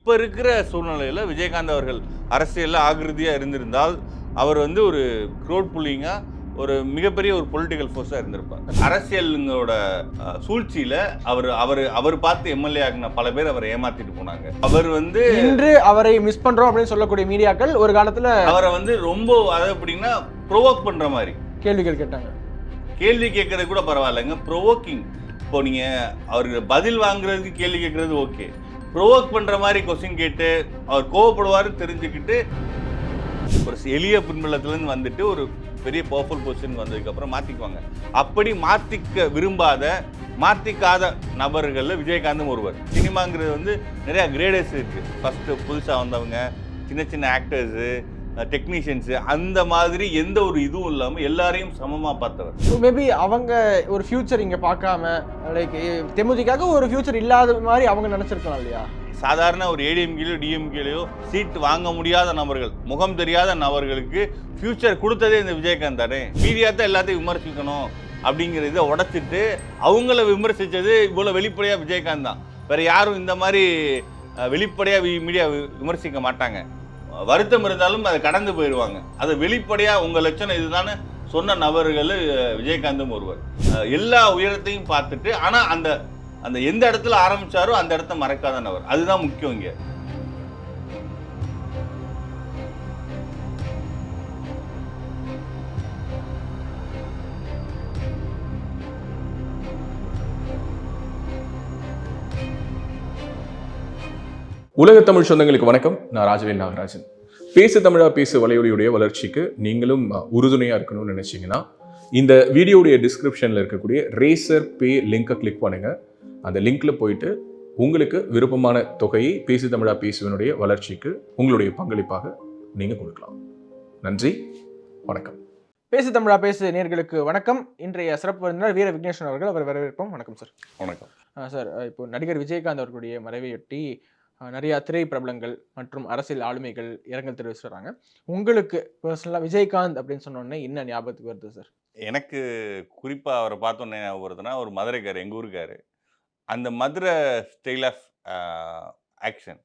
இப்போ இருக்கிற சூழ்நிலையில் விஜயகாந்த் அவர்கள் அரசியலில் ஆகிருதியாக இருந்திருந்தால் அவர் வந்து ஒரு க்ரோட் புல்லிங்காக ஒரு மிகப்பெரிய ஒரு பொலிட்டிக்கல் ஃபோர்ஸாக இருந்திருப்பார். அரசியலுங்களோட சூழ்ச்சியில அவர் அவர் அவர் பார்த்து எம்எல்ஏ ஆகின பல பேர் அவரை ஏமாத்திட்டு போனாங்க. அவர் வந்து இன்று அவரை மிஸ் பண்றோம் அப்படின்னு சொல்லக்கூடிய மீடியாக்கள் ஒரு காலத்துல அவரை வந்து ரொம்ப அதை எப்படின்னா ப்ரொவோக் பண்ற மாதிரி. கேள்விகள் கேட்டாங்க. கேள்வி கேட்கறது கூட பரவாயில்லைங்க. ப்ரொவோக்கிங் இப்போ நீங்க அவருக்கு பதில் வாங்குறதுக்கு கேள்வி கேட்கறது ஓகே ப்ரொவோக் பண்ற மாதிரி கொஸ்டின் கேட்டு அவர் கோவப்படுவாருன்னு தெரிஞ்சுக்கிட்டு ஒரு எளிய பின்பலத்துலேருந்து வந்துட்டு ஒரு பெரிய பவர்ஃபுல் பொசிஷன் வந்ததுக்கு அப்புறம் மாத்திக்குவாங்க. அப்படி மாத்திக்க விரும்பாத மாத்திக்காத நபர்களில் விஜயகாந்தும் ஒருவர். சினிமாங்கிறது வந்து நிறைய கிரேடர்ஸ் இருக்கு. ஃபர்ஸ்ட் புதுசாக வந்தவங்க சின்ன சின்ன ஆக்டர்ஸு டெக்னீஷியன்ஸு அந்த மாதிரி எந்த ஒரு இதுவும் இல்லாமல் எல்லாரையும் சமமாக பார்த்தவர். மேபி அவங்க ஒரு ஃபியூச்சர் இங்க பார்க்காம லைக் தெமுதிக்காக ஒரு ஃபியூச்சர் இல்லாத மாதிரி அவங்க நினைச்சிருக்கலாம் இல்லையா? சாதாரண ஒரு ஏடிஎம்கேலையோ டிஎம்கேலையோ சீட் வாங்க முடியாத நபர்கள் முகம் தெரியாத நபர்களுக்கு ஃபியூச்சர் கொடுத்ததே இந்த விஜயகாந்த் தானே? மீடியா தான் எல்லாத்தையும் விமர்சிக்கணும் அப்படிங்கிறத உடைச்சிட்டு அவங்கள விமர்சித்தது இவ்வளோ வெளிப்படையாக விஜயகாந்த் தான். வேற யாரும் இந்த மாதிரி வெளிப்படையாக மீடியா விமர்சிக்க மாட்டாங்க. வருத்தம் இருந்தாலும் அதை கடந்து போயிடுவாங்க. அதை வெளிப்படையாக உங்கள் லட்சணம் இதுதானே சொன்ன நபர்கள் விஜயகாந்தும் ஒருவர். எல்லா உயரத்தையும் பார்த்துட்டு ஆனால் அந்த அந்த எந்த இடத்துல ஆரம்பிச்சாரோ அந்த இடத்த மறக்காத நபர். அதுதான் முக்கியம் இங்கே. உலக தமிழ் சொந்தங்களுக்கு வணக்கம். நான் ராஜவேல் நாகராஜன். பேசு தமிழா பேசு வலையொலியுடைய வளர்ச்சிக்கு நீங்களும் அஹ், உறுதுணையா இருக்கணும்னு நினைச்சீங்கன்னா இந்த வீடியோடைய டிஸ்கிரிப்ஷன்ல இருக்கக்கூடிய ரேசர் பே லிங்கை கிளிக் பண்ணுங்க. அந்த லிங்க்ல போயிட்டு உங்களுக்கு விருப்பமான தொகையை பேசு தமிழா பேசுவனுடைய வளர்ச்சிக்கு உங்களுடைய பங்களிப்பாக நீங்க கொடுக்கலாம். நன்றி வணக்கம். பேசு தமிழா பேசு நேர்களுக்கு வணக்கம். இன்றைய சிறப்பு விருந்தினர் வீர விக்னேஸ்வரன் அவர்கள் அவர் வரவேற்போம். வணக்கம் சார். வணக்கம். சார் இப்போ நடிகர் விஜயகாந்த் அவர்களுடைய மறைவையொட்டி நிறையா திரை பிரபலங்கள் மற்றும் அரசியல் ஆளுமைகள் இரங்கல் தெரிவிச்சுறாங்க. உங்களுக்கு பர்சனலாக விஜயகாந்த் அப்படின்னு சொன்னோடனே என்ன ஞாபகத்துக்கு வருது சார் எனக்கு குறிப்பாக அவரை பார்த்தோன்னே ஞாபகம் வருதுன்னா ஒரு மதுரைக்கார் எங்கள் ஊருக்கார். அந்த மதுரை ஸ்டைல் ஆஃப் ஆக்ஷன்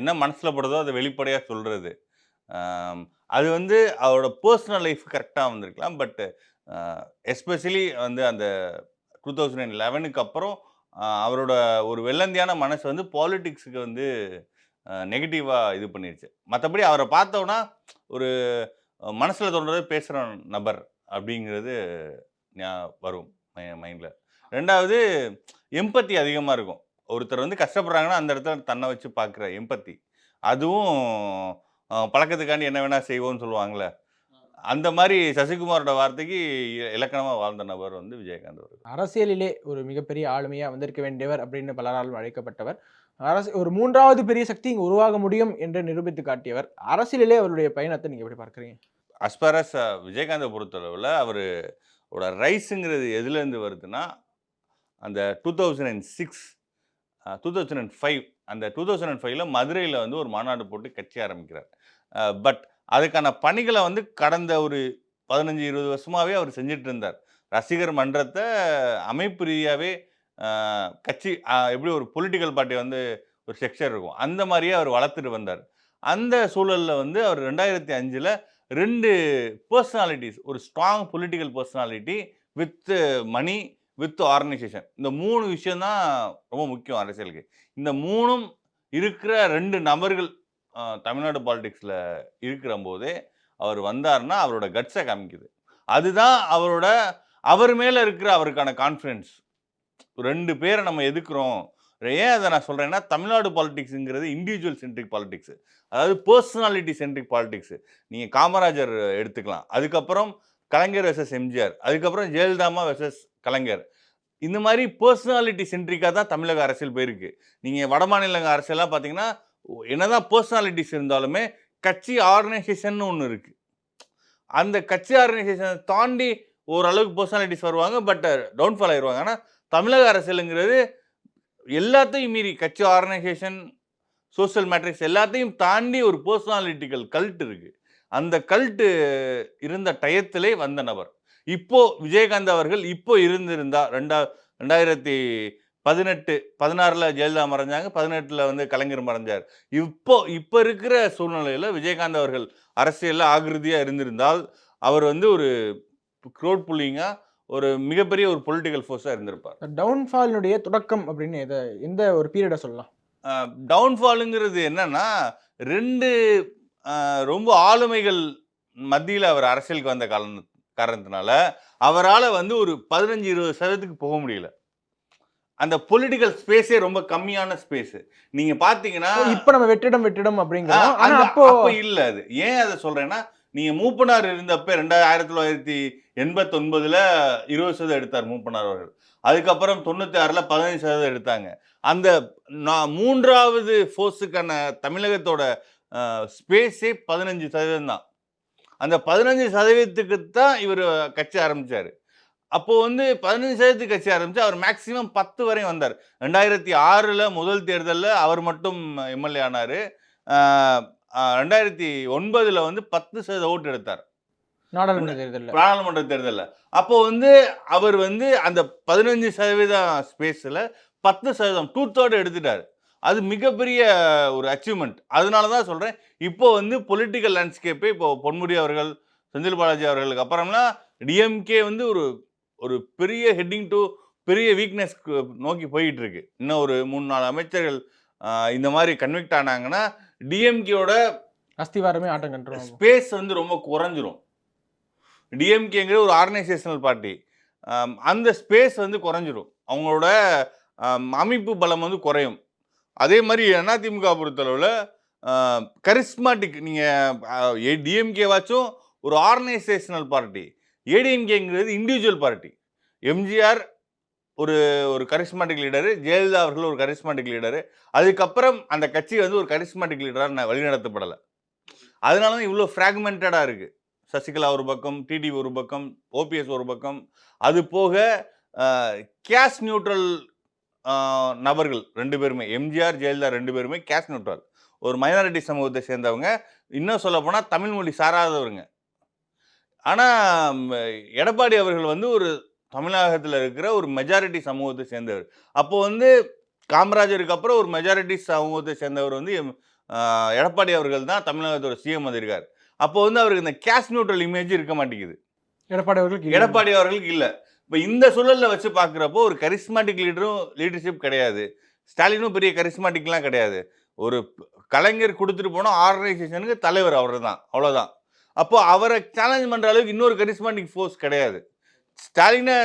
என்ன மனசில் படுதோ அதை வெளிப்படையாக சொல்கிறது அது வந்து அவரோட பர்சனல் லைஃப் கரெக்டாக வந்திருக்கலாம். பட் எஸ்பெஷலி வந்து அந்த டூ தௌசண்ட் அண்ட் லெவனுக்கு அப்புறம் அவரோட ஒரு வெள்ளந்தியான மனசு வந்து பாலிட்டிக்ஸுக்கு வந்து நெகட்டிவாக இது பண்ணிடுச்சு மற்றபடி அவரை பார்த்தோன்னா ஒரு மனசில் தோன்றதை பேசுகிற நபர் அப்படிங்கிறது ஞா- வரும் மைண்டில் ரெண்டாவது எம்பத்தி அதிகமாக இருக்கும். ஒருத்தர் வந்து கஷ்டப்படுறாங்கன்னா அந்த இடத்துல தன்னை வச்சு பார்க்குற எம்பத்தி அதுவும் பழக்கத்துக்காண்டி என்ன வேணால் செய்வோம்னு சொல்லுவாங்களே அந்த மாதிரி சசிகுமாரோட வார்த்தைக்கு இலக்கணமாக வாழ்ந்த நபர் வந்து விஜயகாந்த் அவர்கள். அரசியலிலே ஒரு மிகப்பெரிய ஆளுமையா வந்திருக்க வேண்டியவர் அப்படின்னு பலராலும் அழைக்கப்பட்டவர். அரசு ஒரு மூன்றாவது பெரிய சக்தி இங்கு உருவாக முடியும் என்று நிரூபித்து காட்டியவர். அரசியலிலே அவருடைய பயணத்தை நீங்க எப்படி பார்க்குறீங்க? அஸ்பாரஸ் விஜயகாந்தை பொறுத்தளவில் அவர் ஓட ரைஸுங்கிறது எதுலேருந்து வருதுன்னா அந்த two thousand and six two thousand and five அந்த டூ தௌசண்ட் அண்ட் ஃபைவ்ல மதுரையில் வந்து ஒரு மாநாடு போட்டு கட்சி ஆரம்பிக்கிறார். பட் அதுக்கான பணிகளை வந்து கடந்த ஒரு பதினஞ்சு இருபது வருஷமாகவே அவர் செஞ்சுட்டு இருந்தார் ரசிகர் மன்றத்தை அமைப்பு ரீதியாகவே கட்சி எப்படி ஒரு பொலிட்டிக்கல் பார்ட்டி வந்து ஒரு செக்ஷர் இருக்கும் அந்த மாதிரியே அவர் வளர்த்துட்டு வந்தார். அந்த சூழலில் வந்து அவர் ரெண்டாயிரத்தி அஞ்சில் ரெண்டு பர்சனாலிட்டிஸ் ஒரு strong political personality with money with organisation இந்த மூணு விஷயந்தான் ரொம்ப முக்கியம் அரசியலுக்கு. இந்த மூணும் இருக்கிற ரெண்டு நபர்கள் தமிழ்நாடு பாலிடிக்ஸில் இருக்கிற போதே அவர் வந்தாருன்னா அவரோட கட்ஸை காமிக்குது. அதுதான் அவரோட அவர் மேலே இருக்கிற அவருக்கான கான்ஃபிடென்ஸ் ரெண்டு பேரை நம்ம எதுக்குறோம்? ஏன் அதை நான் சொல்கிறேன்னா தமிழ்நாடு பாலிடிக்ஸுங்கிறது இண்டிவிஜுவல் சென்ட்ரிக் பாலிடிக்ஸ் அதாவது பர்சனாலிட்டி சென்ட்ரிக் பாலிடிக்ஸ் நீங்கள் காமராஜர் எடுத்துக்கலாம். அதுக்கப்புறம் கலைஞர் வெர்சஸ் எம்ஜிஆர். அதுக்கப்புறம் ஜெயலலிதாமா வெர்சஸ் கலைஞர். இந்த மாதிரி பர்சனாலிட்டி சென்ட்ரிக்காக தான் தமிழக அரசியல் போயிருக்கு. நீங்கள் வட மாநிலங்க அரசியலாக பார்த்தீங்கன்னா என்னதான் பர்சனாலிட்டிஸ் இருந்தாலுமே கட்சி ஆர்கனைசேஷன் ஒன்று இருக்குது அந்த கட்சி ஆர்கனைசேஷனை தாண்டி ஓரளவுக்கு பர்சனாலிட்டிஸ் வருவாங்க பட் டவுன்ஃபால் ஆயிடுவாங்க ஆனால் தமிழக அரசியலுங்கிறது எல்லாத்தையும் மீறி கட்சி ஆர்கனைசேஷன் சோஷியல் மேட்ரிக்ஸ் எல்லாத்தையும் தாண்டி ஒரு பர்சனாலிட்டிக்கல் கல்ட் இருக்குது அந்த கல்ட்டு இருந்த டயத்திலே வந்த நபர். இப்போ விஜயகாந்த் அவர்கள் இப்போ இருந்திருந்தா ரெண்டா ரெண்டாயிரத்தி பதினெட்டு பதினாறில் ஜெயலலிதா மறைஞ்சாங்க பதினெட்டில் வந்து கலைஞர் மறைஞ்சார். இப்போ இப்போ இருக்கிற சூழ்நிலையில் விஜயகாந்த் அவர்கள் அரசியலில் ஆகிருதியாக இருந்திருந்தால் அவர் வந்து ஒரு க்ரோட் புல்லிங்காக ஒரு மிகப்பெரிய ஒரு பொலிட்டிக்கல் ஃபோர்ஸாக இருந்திருப்பார். டவுன்ஃபாலினுடைய தொடக்கம் அப்படின்னு எதை எந்த ஒரு பீரியடை சொல்லலாம்? டவுன்ஃபாலுங்கிறது என்னன்னா ரெண்டு ரொம்ப ஆளுமைகள் மத்தியில் அவர் அரசியலுக்கு வந்த காரண காரணத்தினால அவரால் வந்து ஒரு பதினஞ்சு இருபது சதவீதத்துக்கு போக முடியல. அந்த பொலிட்டிக்கல் ஸ்பேஸே ரொம்ப கம்மியான ஸ்பேஸ் நீங்க பாத்தீங்கன்னா இப்ப நம்ம வெற்றிடம் வெற்றிடம் அப்படிங்கிறோம். ஆனா அப்போ இல்ல அது. ஏன் அதை சொல்றேன்னா நீங்க மூப்பனார் இருந்தப்ப ரெண்டாயிரத்தி ஆயிரத்தி தொள்ளாயிரத்தி எண்பத்தொன்பதுல இருபது சதவீதம் எடுத்தார் மூப்பனார் அவர்கள். அதுக்கப்புறம் தொண்ணூத்தி ஆறுல பதினஞ்சு சதவீதம் எடுத்தாங்க. அந்த நா- மூன்றாவது ஃபோர்ஸுக்கான தமிழகத்தோட ஸ்பேஸே பதினஞ்சு சதவீதம் தான் அந்த பதினஞ்சு சதவீதத்துக்கு தான் இவர் கட்சி ஆரம்பிச்சாரு. அப்போ வந்து பதினஞ்சு சதவீதத்துக்கு கட்சி ஆரம்பிச்சு அவர் மேக்சிமம் பத்து வரையும் வந்தார். ரெண்டாயிரத்தி ஆறில் முதல் தேர்தலில் அவர் மட்டும் எம்எல்ஏ ஆனார். ரெண்டாயிரத்தி ஒன்பதில் வந்து பத்து சதவீத ஓட்டு எடுத்தார். நாடாளுமன்ற தேர்தலில். பாராளுமன்ற தேர்தலில். அப்போ வந்து அவர் வந்து அந்த பதினஞ்சு சதவீதம் ஸ்பேஸில் பத்து சதவீதம் டூ தேர்ட் எடுத்துட்டார். அது மிகப்பெரிய ஒரு அச்சீவ்மெண்ட் அதனால தான் சொல்கிறேன் இப்போ வந்து பொலிட்டிக்கல் லேண்ட்ஸ்கேப்பே இப்போ பொன்முடி அவர்கள் செந்தில் பாலாஜி அவர்களுக்கு அப்புறம்னா டிஎம்கே வந்து ஒரு ஒரு பெரிய ஹெட்டிங் டு பெரிய வீக்னஸ் நோக்கி போயிட்டு இருக்கு இன்னும் ஒரு மூணு நாலு அமைச்சர்கள் இந்த மாதிரி கன்விக்ட் ஆனாங்கன்னா டிஎம்கேயோட அஸ்திவாரமே ஆட்டம் கண்டுரும் ஸ்பேஸ் வந்து ரொம்ப குறைஞ்சிரும். டிஎம்கேங்கிற ஒரு ஆர்கனைசேஷனல் பார்ட்டி அந்த ஸ்பேஸ் வந்து குறைஞ்சிரும். அவங்களோட அமைப்பு பலம் வந்து குறையும். அதே மாதிரி அதிமுக பொறுத்தளவில் கரிஸ்மாட்டிக் நீங்கள் டிஎம்கேவாச்சும் ஒரு ஆர்கனைசேஷனல் பார்ட்டி ஏடிஎம்கேங்கிறது இண்டிவிஜுவல் பார்ட்டி எம்ஜிஆர் ஒரு ஒரு கரிஸ்மாட்டிக் லீடரு ஜெயலலிதா அவர்கள் ஒரு கரிஸ்மாட்டிக் லீடரு அதுக்கப்புறம் அந்த கட்சி வந்து ஒரு கரிஸ்மாட்டிக் லீடராக வழிநடத்தப்படலை. அதனால தான் இவ்வளோ ஃப்ராக்மெண்டடாக இருக்குது சசிகலா ஒரு பக்கம் டிடி ஒரு பக்கம் ஓபிஎஸ் ஒரு பக்கம். அது போக கேஷ் நியூட்ரல் நபர்கள் ரெண்டு பேருமே எம்ஜிஆர் ஜெயலலிதா ரெண்டு பேருமே கேஷ் நியூட்ரல் ஒரு மைனாரிட்டி சமூகத்தை சேர்ந்தவங்க. இன்னும் சொல்ல போனால் தமிழ் மொழி சாராதவருங்க. ஆனால் எடப்பாடி அவர்கள் வந்து ஒரு தமிழகத்தில் இருக்கிற ஒரு மெஜாரிட்டி சமூகத்தை சேர்ந்தவர். அப்போ வந்து காமராஜருக்கு அப்புறம் ஒரு மெஜாரிட்டி சமூகத்தை சேர்ந்தவர் வந்து எடப்பாடி அவர்கள் தான் தமிழகத்தோட சிஎம் இருக்கார் அப்போ வந்து அவருக்கு இந்த கேஷ் நியூட்ரல் இமேஜ் இருக்க மாட்டேங்குது. எடப்பாடி அவர்களுக்கு. எடப்பாடி அவர்களுக்கு இல்லை. இப்போ இந்த சூழல்ல வச்சு பார்க்குறப்போ ஒரு கரிஸ்மாட்டிக் லீடரும் லீடர்ஷிப் கிடையாது. ஸ்டாலினும் பெரிய கரிஸ்மாட்டிக்லாம் கிடையாது. ஒரு கலைஞர் கொடுத்துட்டு போன ஆர்கனைசேஷனுக்கு தலைவர் அவர் தான் அவ்வளோதான் அப்போ அவரை சேலஞ்ச் பண்ணுற அளவுக்கு இன்னொரு கரிஸ்மாண்டிக் ஃபோர்ஸ் கிடையாது. ஸ்டாலினை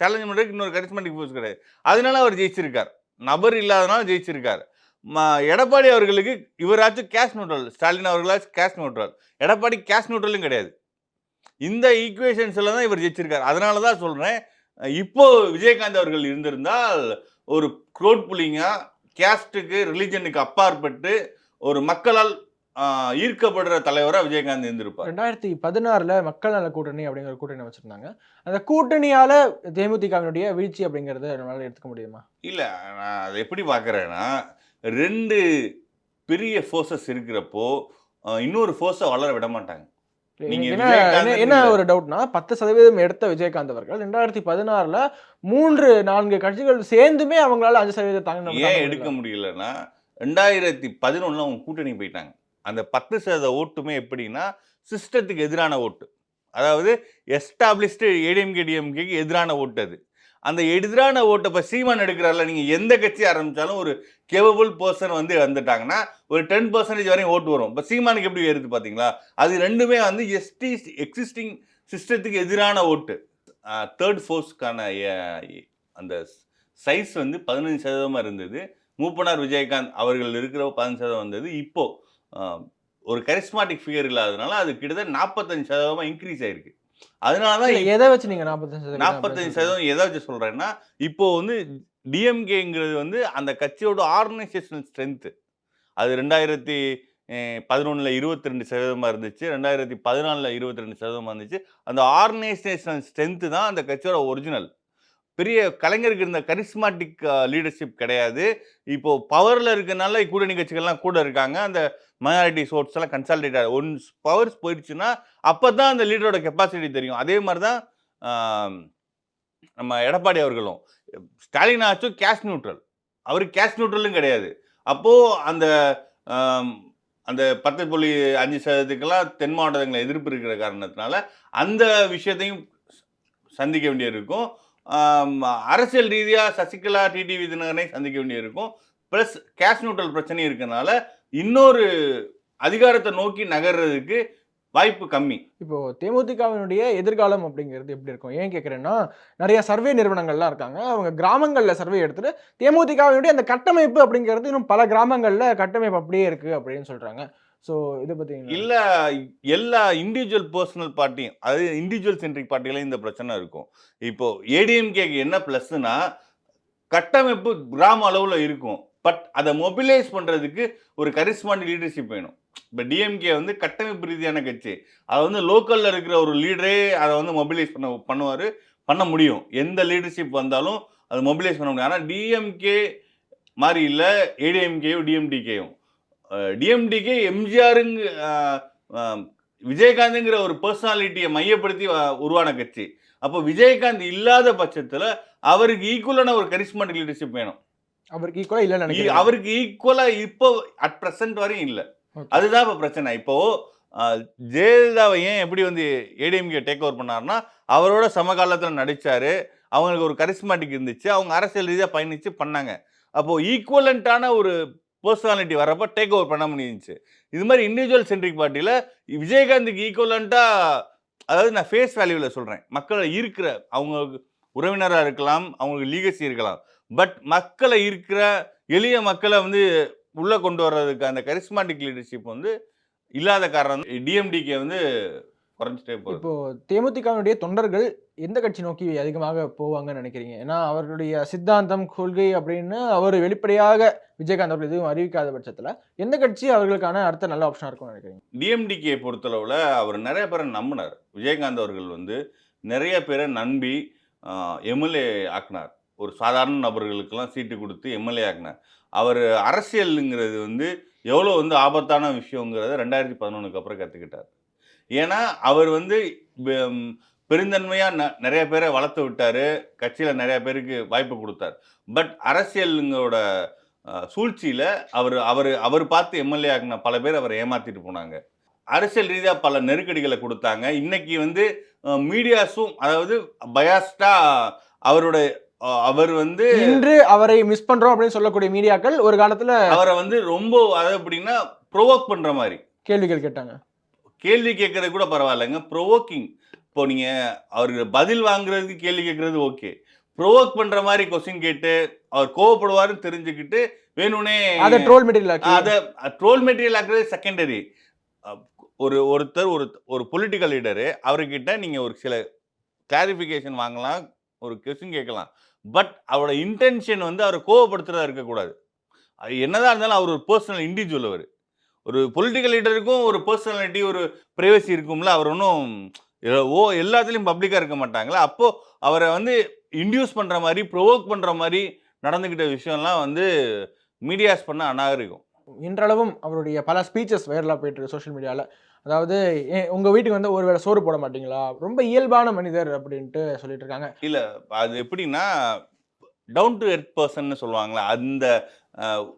சேலஞ்ச் பண்ணுறதுக்கு இன்னொரு கரிஸ்மாண்டிக் ஃபோர்ஸ் கிடையாது. அதனால அவர் ஜெயிச்சிருக்கார். நபர் இல்லாதனால ஜெயிச்சிருக்கார். எடப்பாடி அவர்களுக்கு இவராச்சும் கேஷ் நியூட்ரல் ஸ்டாலின் அவர்களாச்சும் கேஷ் நியூட்ரல் எடப்பாடி கேஷ் நியூட்ரலும் கிடையாது. இந்த ஈக்குவேஷன்ஸில் தான் இவர் ஜெயிச்சிருக்கார். அதனால தான் சொல்கிறேன் இப்போ விஜயகாந்த் அவர்கள் இருந்திருந்தால் ஒரு க்ரோட் புள்ளிங்காக கேஸ்ட்டுக்கு ரிலீஜனுக்கு அப்பாற்பட்டு ஒரு மக்களால் ஈர்க்கப்படுற தலைவரா விஜயகாந்த் இருந்திருப்பார். ரெண்டாயிரத்தி பதினாறுல மக்கள் நல கூட்டணி அப்படிங்கிற கூட்டணி வச்சிருந்தாங்க அந்த கூட்டணியால தேமுதிகவினுடைய வீழ்ச்சி அப்படிங்கறத நம்மளால எடுத்துக்க முடியுமா? இல்ல நான் அதை எப்படி பார்க்கறேன்னா ரெண்டு பெரிய ஃபோர்ஸஸ் இருக்கிறப்போ இன்னொரு ஃபோர்ஸை வளர விட மாட்டாங்க. நீங்க என்ன. ஒரு டவுட்னா பத்து சதவீதம் எடுத்த விஜயகாந்த் அவர்கள் ரெண்டாயிரத்தி பதினாறுல மூன்று நான்கு கட்சிகள் சேர்ந்துமே அவங்களால அஞ்சு சதவீதம் தாங்க ஏன் எடுக்க முடியலன்னா ரெண்டாயிரத்தி பதினொன்றில் அவங்க கூட்டணி போயிட்டாங்க. அந்த பத்து சதவீத ஓட்டுமே எப்படின்னா சிஸ்டத்துக்கு எதிரான ஓட்டு. அதாவது எஸ்டாப்ளிஷ்டு ஏடிஎம்கே டிஎம்கேக்கு எதிரான ஓட்டு அது. அந்த எதிரான ஓட்டை இப்போ சீமான் எடுக்கிறாரில்ல நீங்கள் எந்த கட்சி ஆரம்பித்தாலும் ஒரு கேபபிள் பர்சன் வந்து வந்துட்டாங்கன்னா ஒரு டென் பர்சன்டேஜ் வரையும் ஓட்டு வரும். இப்போ சீமானுக்கு எப்படி ஏறுது பார்த்தீங்களா அது ரெண்டுமே வந்து எஸ்டி எக்ஸிஸ்டிங் சிஸ்டத்துக்கு எதிரான ஓட்டு. தேர்ட் ஃபோர்ஸ்க்கான அந்த சைஸ் வந்து பதினஞ்சு சதவீதமாக இருந்தது. மூப்பனார் விஜயகாந்த் அவர்கள் இருக்கிற பதினஞ்சு சதவீதம் வந்தது. இப்போது ஒரு கரிஸ்மாட்டிக் ஃபிகர் இல்லாததுனால அது கிட்டத்தட்ட நாற்பத்தஞ்சு சதவீதமாக இன்க்ரீஸ் ஆயிருக்கு. அதனால தான் எதை வச்சு நீங்க நாற்பத்தஞ்சு சதவீதம் நாற்பத்தஞ்சு சதவீதம் எதை வச்சு சொல்கிறேன்னா இப்போ வந்து டிஎம்கேங்கிறது வந்து அந்த கட்சியோட ஆர்கனைசேஷனல் ஸ்ட்ரென்த்து அது ரெண்டாயிரத்தி பதினொன்றில் இருபத்தி ரெண்டு சதவீதமாக இருந்துச்சு ரெண்டாயிரத்தி பதினாலில் இருபத்தி ரெண்டு சதவீதமாக இருந்துச்சு. அந்த ஆர்கனைசேஷனல் ஸ்ட்ரென்த்து தான் அந்த கட்சியோட ஒரிஜினல் பெரிய கலைஞருக்கு இருந்த கரிஸ்மாட்டிக் லீடர்ஷிப் கிடையாது. இப்போ பவரில் இருக்கனால கூட்டணி கட்சிகள்லாம் கூட இருக்காங்க. அந்த மைனாரிட்டி சோர்ஸ் எல்லாம் கன்சல்டேட் ஆகுது ஒன் பவர்ஸ் போயிடுச்சுன்னா அப்போ தான் அந்த லீடரோட கெப்பாசிட்டி தெரியும். அதே மாதிரி தான் நம்ம எடப்பாடி அவர்களும். ஸ்டாலின் ஆச்சும் கேஷ் நியூட்ரல் அவர் கேஷ் நியூட்ரலும் கிடையாது. அப்போது அந்த அந்த பத்து புள்ளி அஞ்சு சதவீதத்துக்கெல்லாம் தென் மாவட்டங்களில் எதிர்ப்பு இருக்கிற காரணத்தினால அந்த விஷயத்தையும் சந்திக்க வேண்டியிருக்கும். அரசியல் ரீதியாக சசிகலா டிடிவி தினகரனை சந்திக்க வேண்டியிருக்கும். ப்ளஸ் கேஷ் நியூட்ரல் பிரச்சனையும் இருக்கனால இன்னொரு அதிகாரத்தை நோக்கி நகர்றதுக்கு வாய்ப்பு கம்மி. இப்போ தேமுதிகவினுடைய எதிர்காலம் அப்படிங்கிறது எப்படி இருக்கும்? ஏன் கேட்குறேன்னா நிறைய சர்வே நிறுவனங்கள்லாம் இருக்காங்க. அவங்க கிராமங்களில் சர்வே எடுத்துட்டு தேமுதிகவினுடைய அந்த கட்டமைப்பு அப்படிங்கிறது இன்னும் பல கிராமங்களில் கட்டமைப்பு அப்படியே இருக்கு அப்படின்னு சொல்றாங்க. ஸோ இதை பத்தி இல்ல எல்லா இண்டிவிஜுவல் பர்சனல் பார்ட்டியும் அதாவது இண்டிவிஜுவல் சென்ட்ரிக் பார்ட்டிலையும் இந்த பிரச்சனை இருக்கும். இப்போ ஏடிஎம்கேக்கு என்ன ப்ளஸ்னா கட்டமைப்பு கிராம அளவில் இருக்கும். பட் அதை மொபிலைஸ் பண்ணுறதுக்கு ஒரு கரிஸ்மாட்டிக் லீடர்ஷிப் வேணும். இப்போ டிஎம்கே வந்து கட்டமைப்பு ரீதியான கட்சி. அதை வந்து லோக்கலில் இருக்கிற ஒரு லீடரே அதை வந்து மொபிலைஸ் பண்ண பண்ணுவார் பண்ண முடியும். எந்த லீடர்ஷிப் வந்தாலும் அதை மொபிலைஸ் பண்ண முடியும். ஆனால் டிஎம்கே மாதிரி இல்லை ஏடிஎம்கேயும் டிஎம்டிகேயும் டிஎம்டிகே எம்ஜிஆருங்க விஜயகாந்துங்கிற ஒரு பர்சனாலிட்டியை மையப்படுத்தி உருவான கட்சி. அப்போ விஜயகாந்த் இல்லாத பட்சத்தில் அவருக்கு ஈக்குவலான ஒரு கரிஸ்மாட்டிக் லீடர்ஷிப் வேணும். அவருக்கு ஈக்குவலாக இல்லைன்னு இ- நினைக்கிறேன் அவருக்கு ஈக்குவலா இப்போ அட் பிரசன்ட் வரையும் இல்ல. அதுதான் இப்போ பிரச்சனை. இப்போ ஜெயலலிதாவை ஏன் எப்படி வந்து ஏடிஎம்கே டேக் ஓவர் பண்ணாருன்னா அவரோட சமகாலத்தில் நடிச்சாரு. அவங்களுக்கு ஒரு கரிஸ்மாட்டிக் இருந்துச்சு. அவங்க அரசியல் ரீதியாக பயணிச்சு பண்ணாங்க. அப்போ ஈக்குவலண்ட்டான ஒரு பர்சனாலிட்டி வரப்போ டேக் ஓவர் பண்ண முடிஞ்சுச்சு. இது மாதிரி இண்டிவிஜுவல் சென்ட்ரிக் பார்ட்டியில் விஜயகாந்துக்கு ஈக்குவலண்ட்டாக அதாவது நான் ஃபேஸ் வேல்யூவில் சொல்கிறேன் மக்களை இருக்கிற அவங்க உறவினராக இருக்கலாம் அவங்களுக்கு லீகசி இருக்கலாம். பட் மக்களை இருக்கிற எளிய மக்களை வந்து உள்ளே கொண்டு வர்றதுக்கு அந்த கரிஸ்மாட்டிக் லீடர்ஷிப் வந்து இல்லாத காரணம் டிஎம்டிகே வந்து குறைஞ்சிட்டே போகுது. இப்போ தேமுதிகவினுடைய தொண்டர்கள் எந்த கட்சி நோக்கி அதிகமாக போவாங்கன்னு நினைக்கிறீங்க? ஏன்னா அவர்களுடைய சித்தாந்தம் கொள்கை அப்படின்னு அவர் வெளிப்படையாக விஜயகாந்த் அவர்கள் எதுவும் அறிவிக்காத பட்சத்துல எந்த கட்சி அவர்களுக்கான அடுத்த நல்ல ஆப்ஷனா இருக்கும்னு நினைக்கிறீங்க? டிஎம்டிகே பொறுத்தளவில் அவர் நிறைய பேரை நம்பினார். விஜயகாந்த் அவர்கள் வந்து நிறைய பேரை நம்பி எம்எல்ஏ ஆக்கினார். ஒரு சாதாரண நபர்களுக்கெல்லாம் சீட்டு கொடுத்து எம்எல்ஏ ஆக்கினார். அவர் அரசியலுங்கிறது வந்து எவ்வளோ வந்து ஆபத்தான விஷயங்கிறத ரெண்டாயிரத்தி பதினொன்றுக்கு அப்புறம் கற்றுக்கிட்டார் ஏன்னா அவர் வந்து பெருந்தன்மையாக ந நிறைய பேரை வளர்த்து விட்டார். கட்சியில் நிறைய பேருக்கு வாய்ப்பு கொடுத்தார். பட் அரசியலுங்களோட சூழ்ச்சியில் அவர் அவர் அவர் பார்த்து எம்எல்ஏ ஆகின பல பேர் அவரை ஏமாற்றிட்டு போனாங்க. அரசியல் ரீதியாக பல நெருக்கடிகளை கொடுத்தாங்க. இன்னைக்கு வந்து மீடியாஸும் அதாவது பயாஸ்டாக அவரோட அவர் வந்து இன்று அவரை மிஸ் பண்றோம் அப்படின்னு சொல்லக்கூடிய மீடியாக்கள் ஒரு காலத்துல அவரை வந்து ரொம்ப அதாவது எப்படின்னா ப்ரொவோக் பண்ற மாதிரி. கேள்விகள் கேட்டாங்க. கேள்வி கேட்கறது கூட பரவாயில்லைங்க. ப்ரொவோக்கிங் இப்போ நீங்க அவருக்கு பதில் வாங்குறதுக்கு கேள்வி கேட்கறது ஓகே ப்ரொவோக் பண்ற மாதிரி கொஸ்டின் கேட்டு அவர் கோவப்படுவாருன்னு தெரிஞ்சுக்கிட்டு வேணும்னே அதை ட்ரோல் மெட்டீரியல் அதை ட்ரோல் மெட்டீரியல் ஆக்குறது செகண்டரி ஒரு ஒருத்தர் ஒரு ஒரு பொலிட்டிக்கல் லீடரு அவர்கிட்ட நீங்கள் ஒரு சில கிளாரிஃபிகேஷன் வாங்கலாம் ஒரு கொஸ்டின் கேட்கலாம். பட் அவரோட இன்டென்ஷன் வந்து அவரை கோவப்படுத்துறதா இருக்கக்கூடாது. அது என்னதான் இருந்தாலும் அவர் ஒரு பர்சனல் இண்டிவிஜுவல் அவர். ஒரு பொலிட்டிக்கல் லீடருக்கும் ஒரு பர்சனாலிட்டி ஒரு ப்ரைவசி இருக்கும்ல அவர் ஒன்றும் ஓ எல்லாத்துலேயும் பப்ளிக்காக இருக்க மாட்டாங்களா? அப்போது அவரை வந்து இன்டியூஸ் பண்ணுற மாதிரி ப்ரொவோக் பண்ணுற மாதிரி நடந்துக்கிட்ட விஷயம்லாம் வந்து மீடியாஸ் பண்ண அநாகரிகம். இன்றளவும் அவருடைய பல ஸ்பீச்சஸ் வைரலாக போயிட்டு இருக்கு சோஷியல் மீடியாவில் அதாவது உங்க வீட்டுக்கு வந்து ஒருவேளை சோறு போட மாட்டீங்களா? ரொம்ப இயல்பான மனிதர் அப்படின்ட்டு சொல்லிட்டு இருக்காங்க இல்லை அது எப்படின்னா டவுன் டு எர்த் பர்சன்னு சொல்லுவாங்களே அந்த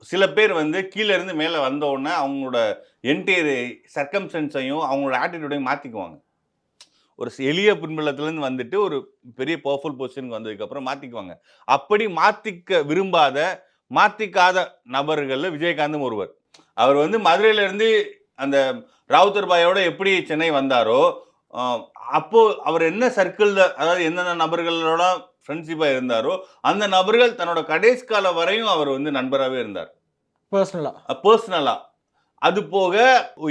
சில பேர் வந்து கீழே இருந்து மேலே வந்த உடனே அவங்களோட என்டையர் சர்க்கம்ஸ்டன்ஸையும் அவங்களோட ஆட்டிடியூடையும் மாற்றிக்குவாங்க ஒரு எளிய பின்புலத்துலேருந்து வந்துட்டு ஒரு பெரிய பவர்ஃபுல் பொசிஷனுக்கு வந்ததுக்கப்புறம் மாற்றிக்குவாங்க அப்படி மாற்றிக்க விரும்பாத மாற்றிக்காத நபர்களில் விஜயகாந்தும் ஒருவர். அவர் வந்து மதுரையிலேருந்து அந்த ராவுத்தர் பாயோட எப்படி சென்னை வந்தாரோ ஆஹ் அப்போ அவர் என்ன சர்க்கிளில் அதாவது எந்தெந்த நபர்களோட ஃப்ரெண்ட்ஷிப்பாக இருந்தாரோ அந்த நபர்கள் தன்னோட கடைசி காலம் வரையும் அவர் வந்து நண்பராகவே இருந்தார். பர்சனலா பர்சனலாக அது போக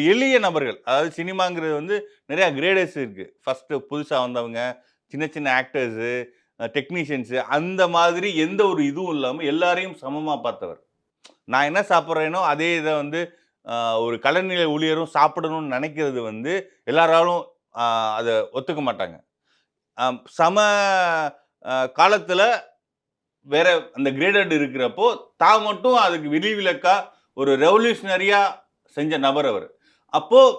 எளிய நபர்கள் அதாவது சினிமாங்கிறது வந்து நிறையா கிரேடர்ஸ் இருக்குது ஃபஸ்ட்டு புதுசாக வந்தவங்க சின்ன சின்ன ஆக்டர்ஸு டெக்னீஷியன்ஸு அந்த மாதிரி எந்த ஒரு இதுவும் இல்லாமல் எல்லாரையும் சமமாக பார்த்தவர். நான் என்ன சாப்பிட்றேனோ அதே இதை வந்து ஒரு கலநிலை ஊழியரும் சாப்பிடணும்னு நினைக்கிறது வந்து எல்லாராலும் அதை ஒத்துக்க மாட்டாங்க. சம காலத்தில் வேற அந்த கிரேடட் இருக்கிறப்போ தான் மட்டும் அதுக்கு விதிவிலக்கா ஒரு ரெவல்யூஷனரியாக செஞ்ச நபர் அவர். அப்போது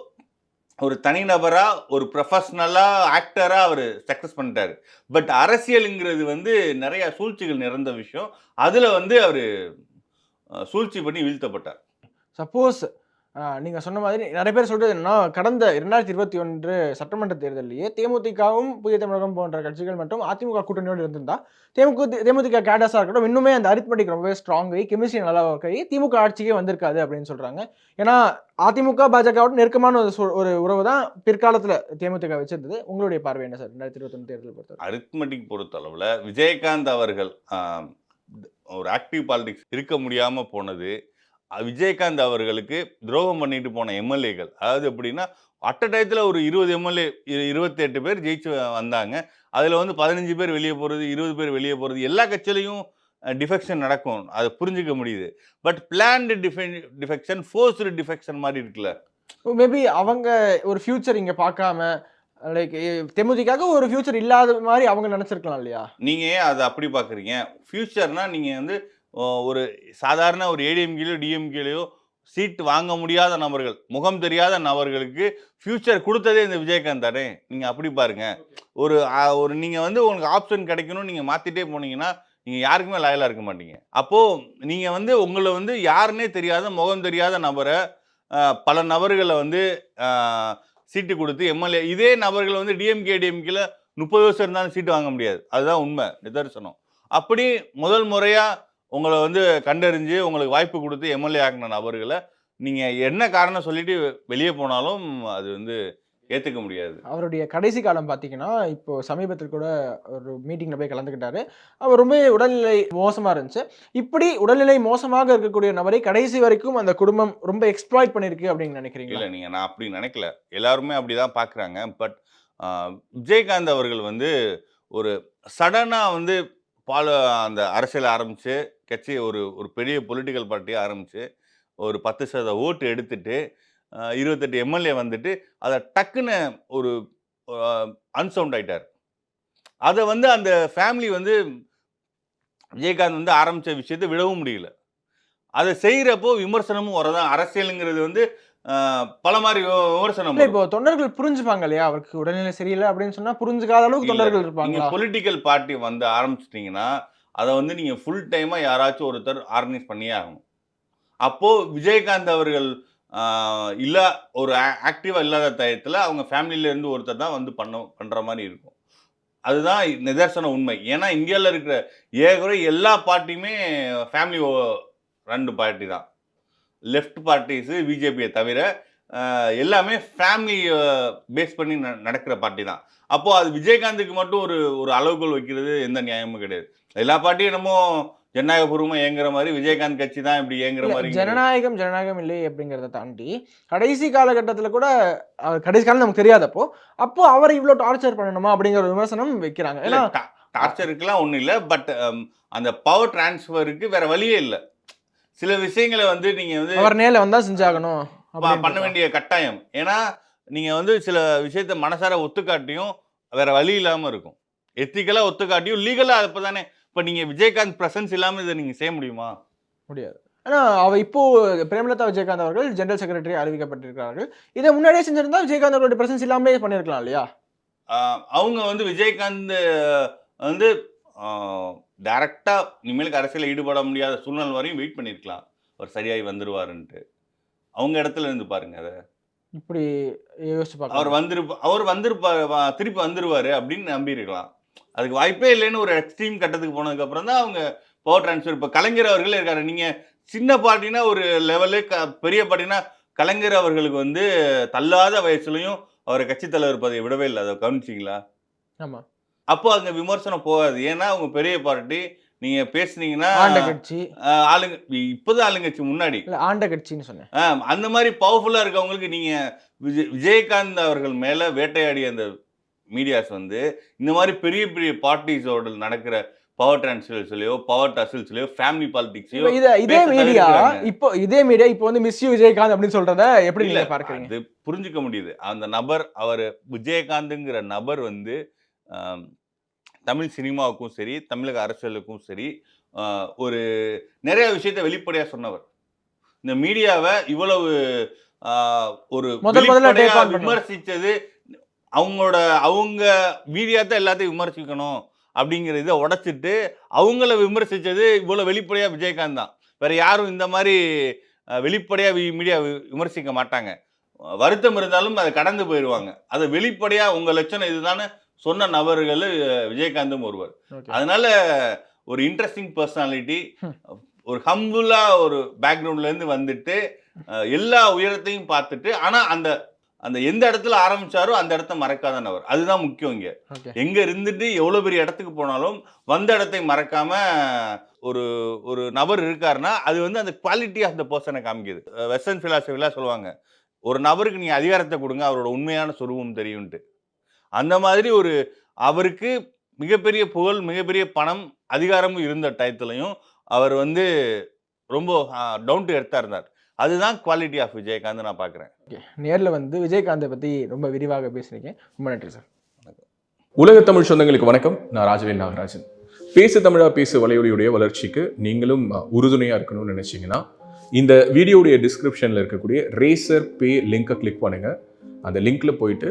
ஒரு தனிநபராக ஒரு ப்ரொஃபஷ்னலாக ஆக்டராக அவர் சக்ஸஸ் பண்ணிட்டார். பட் அரசியலுங்கிறது வந்து நிறைய சூழ்ச்சிகள் நிறந்த விஷயம். அதில் வந்து அவர் சூழ்ச்சி பண்ணி வீழ்த்தப்பட்டார். சப்போஸ் நீங்கள் சொன்ன மாதிரி நிறைய பேர் சொல்கிறது என்னன்னா கடந்த இரண்டாயிரத்தி இருபத்தி ஒன்று சட்டமன்ற தேர்தலிலேயே தேமுதிகவும் புதிய தமிழகம் போன்ற கட்சிகள் மற்றும் அதிமுக கூட்டணியோடு இருந்திருந்தா தேமுக தேமுதிக கேடஸாக இருக்கட்டும் இன்னுமே அந்த அரித்மெட்டிக் ரொம்பவே ஸ்ட்ராங் கெமிஸ்ட்ரி நல்லா ஒர்க் திமுக ஆட்சிக்கே வந்திருக்காது அப்படின்னு சொல்கிறாங்க ஏன்னா அதிமுக பாஜகவோட நெருக்கமான ஒரு ஒரு உறவு தான் பிற்காலத்தில் தேமுதிக வச்சிருந்தது. உங்களுடைய பார்வை என்ன சார் ரெண்டாயிரத்தி இருபத்தொன்று தேர்தல் பொறுத்த அரித்மெட்டிக் பொறுத்தளவில் விஜயகாந்த் அவர்கள் ஒரு ஆக்டிவ் பாலிடிக்ஸ் இருக்க முடியாமல் போனது விஜயகாந்த் அவர்களுக்கு துரோகம் பண்ணிட்டு போன எம்எல்ஏக்கள். அதாவது எப்படின்னா அட்ட டயத்தில் ஒரு இருபது எம்எல்ஏ இருபத்தி எட்டு பேர் ஜெயிச்சு வந்தாங்க. அதில் வந்து பதினஞ்சு பேர் வெளியே போகிறது இருபது பேர் வெளியே போகிறது எல்லா கட்சியிலையும் டிஃபெக்ஷன் நடக்கும். அதை புரிஞ்சுக்க முடியுது. பட் பிளான்டு டிஃபெ டிஃபெக்ஷன் ஃபோர்ஸ்டு டிஃபெக்ஷன் மாதிரி இருக்குல்ல. மேபி அவங்க ஒரு ஃபியூச்சர் இங்க பார்க்காம லைக் தேமுதிகாக ஒரு ஃபியூச்சர் இல்லாத மாதிரி அவங்க நினைச்சிருக்கலாம் இல்லையா? நீங்கள் ஏன் அதை அப்படி பார்க்குறீங்க? ஃப்யூச்சர்னா நீங்கள் வந்து ஒரு சாதாரண ஒரு ஏடிஎம்கேலையோ டிஎம்கேலையோ சீட் வாங்க முடியாத நபர்கள் முகம் தெரியாத நபர்களுக்கு ஃப்யூச்சர் கொடுத்ததே இந்த விஜயகாந்த் தானே? நீங்கள் அப்படி பாருங்கள் ஒரு ஒரு நீங்கள் வந்து உங்களுக்கு ஆப்ஷன் கிடைக்கணும் நீங்கள் மாற்றிட்டே போனீங்கன்னா நீங்கள் யாருக்குமே லாயலாக இருக்க மாட்டீங்க. அப்போது நீங்கள் வந்து உங்களை வந்து யாருன்னே தெரியாத முகம் தெரியாத நபரை பல நபர்களை வந்து சீட்டு கொடுத்து எம்எல்ஏ இதே நபர்களை வந்து டிஎம்கே டிஎம்கேல முப்பது வருஷம் இருந்தாலும் சீட்டு வாங்க முடியாது. அதுதான் உண்மை. நிதர்சனம் அப்படி முதல் முறையாக உங்களை வந்து கண்டறிஞ்சு உங்களுக்கு வாய்ப்பு கொடுத்து எம்எல்ஏ ஆக்கின நபர்களை நீங்கள் என்ன காரணம் சொல்லிட்டு வெளியே போனாலும் அது வந்து ஏற்றுக்க முடியாது. அவருடைய கடைசி காலம் பார்த்தீங்கன்னா இப்போ சமீபத்தில் கூட ஒரு மீட்டிங்கில் போய் கலந்துக்கிட்டாரு. அவர் ரொம்ப உடல்நிலை மோசமாக இருந்துச்சு. இப்படி உடல்நிலை மோசமாக இருக்கக்கூடிய நபரை கடைசி வரைக்கும் அந்த குடும்பம் ரொம்ப எக்ஸ்ப்ளாய்ட் பண்ணியிருக்கு அப்படின்னு நினைக்கிறீங்களா? இல்லை நீங்கள் நான் அப்படி நினைக்கல. எல்லாருமே அப்படி தான் பார்க்குறாங்க பட் விஜயகாந்த் அவர்கள் வந்து ஒரு சடனாக வந்து பால அந்த அரசியல் ஆரம்பித்து கட்சி ஒரு ஒரு பெரிய பொலிட்டிக்கல் பார்ட்டியை ஆரம்பித்து ஒரு பத்து சதவீத ஓட்டு எடுத்துட்டு இருபத்தெட்டு எம்எல்ஏ வந்துட்டு அதை டக்குன்னு ஒரு அன்சவுண்ட் ஆகிட்டார் அதை வந்து அந்த ஃபேமிலி வந்து விஜயகாந்த் வந்து ஆரம்பித்த விஷயத்தை விடவும் முடியல. அதை செய்கிறப்போ விமர்சனமும் வரதான். அரசியலுங்கிறது வந்து பல மாதிரி விம- விமர்சனம் இப்போ தொண்டர்கள் புரிஞ்சுப்பாங்க இல்லையா? அவருக்கு உடல்நிலை சரியில்லை அப்படின்னு சொன்னா புரிஞ்சுக்காத அளவுக்கு. தொண்டர்கள் நீங்க இருப்பாங்களா? பொலிட்டிக்கல் பார்ட்டி வந்து ஆரம்பிச்சிட்டீங்கன்னா அதை வந்து நீங்க ஃபுல் டைமா யாராச்சும் ஒருத்தர் ஆர்கனைஸ் பண்ணியே ஆகணும். அப்போ விஜயகாந்த் அவர்கள் இல்ல ஒரு ஆக்டிவா இல்லாத டயத்துல அவங்க ஃபேமிலில இருந்து ஒருத்தர் தான் வந்து பண்ண பண்ற மாதிரி இருக்கும். அதுதான் நிதர்சன உண்மை. ஏன்னா இந்தியாவில் இருக்கிற ஏகுறை எல்லா பார்ட்டியுமே ஃபேமிலி ரெண்டு பார்ட்டி தான். லெஃப்ட் பார்ட்டிஸு பிஜேபியை தவிர எல்லாமே ஃபேமிலி பேஸ் பண்ணி நடக்கிற பார்ட்டி தான். அப்போ அது விஜயகாந்துக்கு மட்டும் ஒரு ஒரு அளவுகோல் வைக்கிறது எந்த நியாயமும் கிடையாது. எல்லா பார்ட்டியும் என்னமோ ஜனநாயகபூர்வமா இயங்குற மாதிரி விஜயகாந்த் கட்சி தான் இப்படி இயங்குற இல்ல, மாதிரி ஜனநாயகம் ஜனநாயகம் இல்லை அப்படிங்கிறத தாண்டி கடைசி காலகட்டத்தில் கூட கடைசி காலம் நமக்கு தெரியாதப்போ அப்போ. அவர் இவ்வளோ டார்ச்சர் பண்ணணுமா அப்படிங்கிற விமர்சனம் வைக்கிறாங்க. ஏன்னா டார்ச்சருக்குலாம் ஒன்றும் இல்லை பட் அந்த பவர் டிரான்ஸ்ஃபருக்கு வேற வழியே இல்லை. சில விஷயங்களை வந்து நீங்க வந்து அவர் நேரில் வந்தா செஞ்சாகணும் பண்ண வேண்டிய கட்டாயம். ஏன்னா நீங்க வந்து சில விஷயத்த மனசார ஒத்துக்காட்டியும் வேற வழி இல்லாம இருக்கும். எத்திக்கலா ஒத்துக்காட்டியும் லீகலா அப்பதானே. இப்ப நீங்க விஜயகாந்த் பிரசன்ஸ் இல்லாம இதை நீங்க செய்ய முடியுமா? முடியாது. ஏன்னா அவ இப்போ பிரேமலதா விஜயகாந்த் அவர்கள் ஜெனரல் செக்ரட்டரி அறிவிக்கப்பட்டிருக்கிறார்கள். இதை முன்னாடியே செஞ்சிருந்தா விஜயகாந்த் அவருடைய பிரசன்ஸ் இல்லாமலே பண்ணியிருக்கலாம் இல்லையா? அவங்க வந்து விஜயகாந்த் வந்து டைரக்டா இனிமேலுக்கு அரசியல ஈடுபட முடியாத சூழ்நிலை வரையும் வெயிட் பண்ணிருக்கலாம். அவர் சரியாய் வந்துருவாருன்ட்டு. அவங்க இடத்துல இருந்து பாருங்க அதை. இப்படி யோசிச்சு அவர் பார்க்கலாம் வந்திருப்ப அவர் வந்திருப்பாரு வ- திருப்பி வந்துருவாரு அப்படின்னு நம்பி இருக்கலாம் அதுக்கு வாய்ப்பே இல்லைன்னு ஒரு எக்ஸ்ட்ரீம் கட்டத்துக்கு போனதுக்கு அப்புறம் தான் அவங்க பவர் டிரான்ஸ்ஃபர் இப்போ கலைஞர் அவர்களே இருக்காரு. நீங்க சின்ன பார்ட்டினா ஒரு லெவலு க பெரிய பார்ட்டினா கலைஞர் அவர்களுக்கு வந்து தள்ளாத வயசுலயும் அவர் கட்சி தலைவர் பதவியை விடவே இல்லை. அதை கவனிச்சிங்களா? ஆமா. அப்போ அங்க விமர்சனம் போகாது. ஏன்னா அவங்க பெரிய பார்ட்டி நீங்க பேசுனீங்கன்னா ஆண்ட கட்சி. ஆளுங்க இப்போதான் ஆளுங்கட்சி முன்னாடி. இல்ல ஆண்ட கட்சின்னு சொன்னேன். அந்த மாதிரி பவர்ஃபுல்லா இருக்கவங்களுக்கு நீங்க விஜய் விஜயகாந்த் அவர்கள் மேல வேட்டையாடிய அந்த மீடியாஸ் வந்து இந்த மாதிரி பெரிய பெரிய பார்ட்டிஸோட நடக்கிற பவர் டிரான்ஸ்ஃபர்ஸ்லயோ பவர் டசில்ஸ்லயோ ஃபேமிலி இப்ப பாலிடிக்ஸையோ இத மீடியா. இப்போ இதே மீடியா இப்போ வந்து மிஸ் யூ விஜயகாந்த் அப்படின்னு சொல்றத எப்படி இல்ல பார்க்கறீங்க? புரிஞ்சுக்க முடியுது. அந்த நபர் அவர் விஜயகாந்துங்கிற நபர் வந்து தமிழ் சினிமாவுக்கும் சரி தமிழக அரசியலுக்கும் சரி ஒரு நிறைய விஷயத்த வெளிப்படையா சொன்னவர். இந்த மீடியாவை இவ்வளவு ஒரு. விமர்சிச்சது அவங்களோட அவங்க மீடியா தான் எல்லாத்தையும் விமர்சிக்கணும் அப்படிங்கிற இதை உடைச்சிட்டு அவங்கள விமர்சிச்சது இவ்வளவு வெளிப்படையா விஜயகாந்த் தான். வேற யாரும் இந்த மாதிரி அஹ், வெளிப்படையா மீடியா விமர்சிக்க மாட்டாங்க. வருத்தம் இருந்தாலும் அதை கடந்து போயிடுவாங்க அதை வெளிப்படையா உங்க லட்சணம் இதுதானே சொன்ன நபர்கள் விஜயகாந்தும் ஒருவர். அதனால ஒரு இன்ட்ரெஸ்டிங் பர்சனாலிட்டி. ஒரு ஹம்புலா ஒரு பேக்ரவுண்ட்ல இருந்து வந்துட்டு எல்லா உயரத்தையும் பார்த்துட்டு ஆனா அந்த அந்த எந்த இடத்துல ஆரம்பிச்சாரோ அந்த இடத்த மறக்காத நபர் அதுதான் முக்கியம் இங்க. எங்க இருந்துட்டு எவ்வளவு பெரிய இடத்துக்கு போனாலும் வந்த இடத்தை மறக்காம ஒரு ஒரு நபர் இருக்காருன்னா அது வந்து அந்த குவாலிட்டி ஆஃப் த பர்சனை காமிக்குது வெஸ்டர்ன் பிலாசபிலாம் சொல்லுவாங்க ஒரு நபருக்கு நீங்க அதிகாரத்தை கொடுங்க அவரோட உண்மையான சொருபம் தெரியும்ட்டு அந்த மாதிரி ஒரு அவருக்கு மிகப்பெரிய புகழ் மிகப்பெரிய பணம் அதிகாரமும் இருந்த டயத்துலையும் அவர் வந்து ரொம்ப டவுன் டு எர்த்தா இருந்தார். அதுதான் குவாலிட்டி ஆஃப் விஜயகாந்த் நான் பார்க்குறேன் ஓகே. நேர்ல வந்து விஜயகாந்தை பத்தி ரொம்ப விரிவாக பேசுறீங்க ரொம்ப நன்றி சார். உலக தமிழ் சொந்தங்களுக்கு வணக்கம். நான் ராஜவேல் நாகராஜன். பேசு தமிழா பேசு வலையொலியுடைய வளர்ச்சிக்கு நீங்களும் அஹ், உறுதுணையா இருக்கணும்னு நினைச்சீங்கன்னா இந்த வீடியோடைய டிஸ்கிரிப்ஷன்ல இருக்கக்கூடிய ரேசர் பே லிங்கை கிளிக் பண்ணுங்க. அந்த லிங்க்ல போயிட்டு